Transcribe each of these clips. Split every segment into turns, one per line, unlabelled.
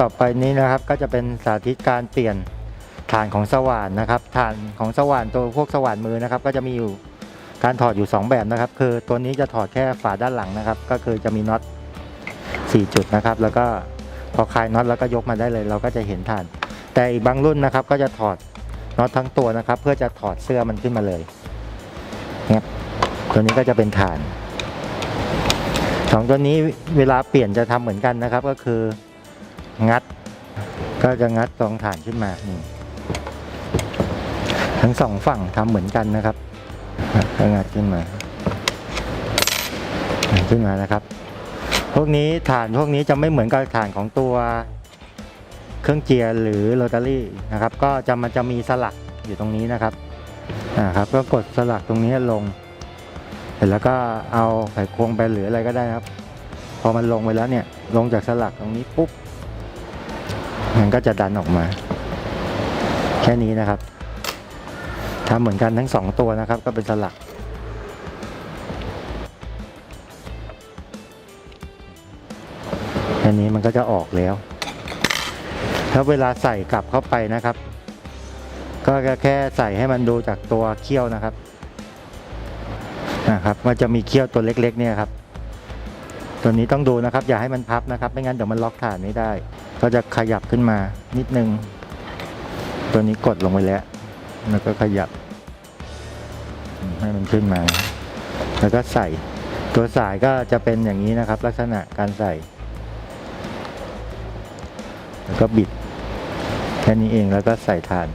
ต่อไปนี้นะครับก็จะเป็นสาธิตการเปลี่ยนฐานของสว่านนะครับฐานของสว่านตัวพวกสว่านมือนะครับ ก็จะมีอยู่การถอดอยู่ 2 แบบนะครับ คือตัวนี้จะถอดแค่ฝาด้านหลังนะครับ ก็คือจะมีน็อต4จุดนะครับ แล้วก็พอคลายน็อตแล้วก็ยกมาได้เลย เราก็จะเห็นฐาน แต่อีกบางรุ่นนะครับ ก็จะถอดน็อตทั้งตัวนะครับ เพื่อจะถอดเสื้อมันขึ้นมาเลยเนี่ยตัวนี้ก็จะเป็นฐานสองตัวนี้เวลาเปลี่ยนจะทำเหมือนกันนะครับ ก็คือ งัด ก็จะงัดตรงฐานขึ้นมานี่ทั้งสองฝั่งทำเหมือนกันนะครับก็งัดขึ้นมาขึ้นมานะครับ พวกนี้ฐานพวกนี้จะไม่เหมือนกับฐานของตัวเครื่องเจียร์หรือโรตารี่นะครับ ก็จะมันจะมีสลักอยู่ตรงนี้นะครับนะครับ ก็กดสลักตรงนี้ลง เสร็จแล้วก็เอาไขควงไปหรืออะไรก็ได้ครับ พอมันลงไปแล้วเนี่ย ลงจากสลักตรงนี้ปุ๊บ มันก็จะดันออกมา แค่นี้นะครับทำเหมือนกันทั้งสองตัวนะครับ ก็เป็นสลักแค่นี้มันก็จะออกแล้วถ้าเวลาใส่กลับเข้าไปนะครับ ก็แค่ใส่ให้มันดูจากตัวเขี้ยวนะครับนะครับ มันจะมีเขี้ยวตัวเล็ก ๆ เนี่ยครับ ตัวนี้ต้องดูนะครับ อย่าให้มันพับนะครับ ไม่งั้นเดี๋ยวมันล็อกฐานไม่ได้ ก็จะขยับขึ้นมานิดนึง ตัวนี้กดลงไปแล้ว แล้วก็ขยับ ให้มันขึ้นมา แล้วก็ใส่ ตัวสายก็จะเป็นอย่างนี้นะครับ ลักษณะการใส่ แล้วก็บิด แค่นี้เองแล้วก็ใส่ฐาน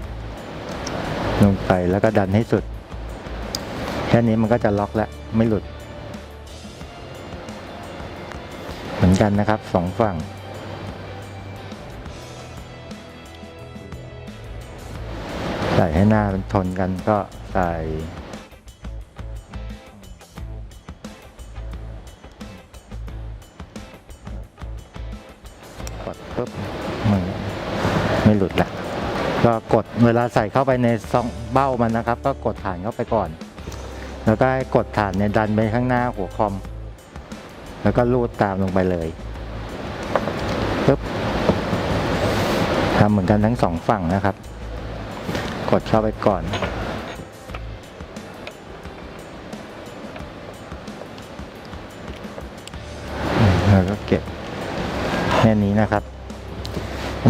ลงไปแล้วก็ดันให้สุด แค่นี้มันก็จะล็อกแล้วไม่หลุด เหมือนกันนะครับสองฝั่ง ใส่ให้หน้ามันทนกันก็ใส่กดปุ๊บมันไม่หลุดละก็กดเวลาใส่เข้าไปในซองเบ้ามันนะครับ ก็กดฐานเข้าไปก่อน แล้วก็ให้กดฐานเนี่ยดันไปข้างหน้าหัวคอม แล้วก็ลูดตามลงไปเลยปุ๊บทำเหมือนกันทั้งสองฝั่งนะครับ กดเข้าไปก่อนแล้วก็เก็บแค่นี้นะครับ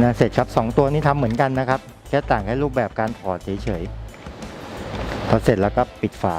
นะเสร็จครับสองตัวนี้ทำเหมือนกันนะครับ แค่ต่างแค่รูปแบบการถอดเฉยๆพอเสร็จแล้วก็ปิดฝา